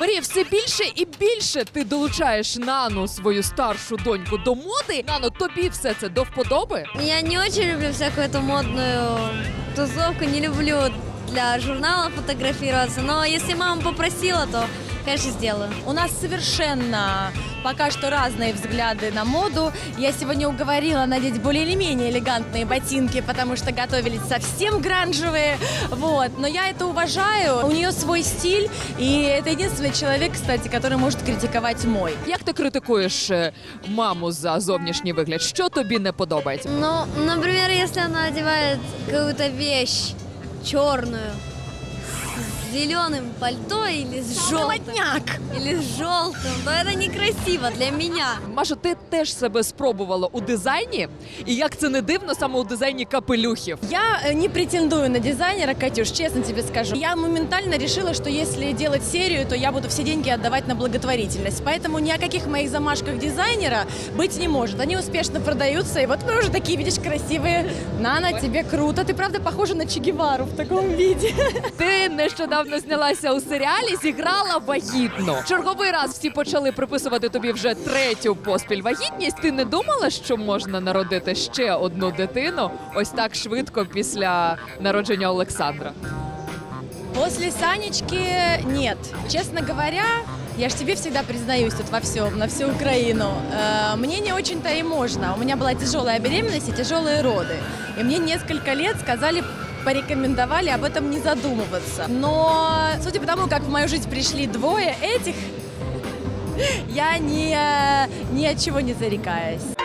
Марія, все більше і більше ти долучаєш Нану, свою старшу доньку, до моди. Нано, тобі все це до вподоби? Я не очень люблю всяку эту модную тусовку, не люблю для журнала фотографироваться, но если мама попросила, то, конечно, сделаю. У нас совершенно пока что разные взгляды на моду. Я сегодня уговорила надеть более или менее элегантные ботинки, потому что готовились совсем гранжевые. Вот. Но я это уважаю. У нее свой стиль, и это единственный человек, кстати, который может критиковать мой. Як ти критикуєш е, маму за зовнішній вигляд? Що тобі не подобається? Ну, например, если она одевает какую-то вещь черную с зеленым пальто или с желтым, Молодняк! или с желтым, то это некрасиво для меня. Маша, ти теж себе спробувала у дизайні, і як це не дивно, саме у дизайні капелюхів. Я э, не претендую на дизайнера, Катюш, честно тебе скажу. Я моментально решила, что если делать серию, то я буду все деньги отдавать на благотворительность. Поэтому ни о каких моих замашках дизайнера быть не может. Они успешно продаются, и вот мы уже такие, видишь, красивые. Нана, тебе круто. Ты правда похожа на Че Гевару в таком виде. Ти нещодавно знялася у серіалі, зіграла вагітну. Черговий раз всі почали приписувати тобі вже третю поспіль вагітність. Ти не думала, що можна народити ще одну дитину ось так швидко після народження Олександра? После Санечки нет. Честно говоря, я ж тебе всегда признаюсь тут во всем, на всю Украину. Э, мне не очень-то и можно. У меня была тяжелая беременность и тяжелые роды. И мне несколько лет сказали порекомендовали об этом не задумываться. Но судя по тому, как в мою жизнь пришли двое этих, я ни, ни от чего не зарекаюсь.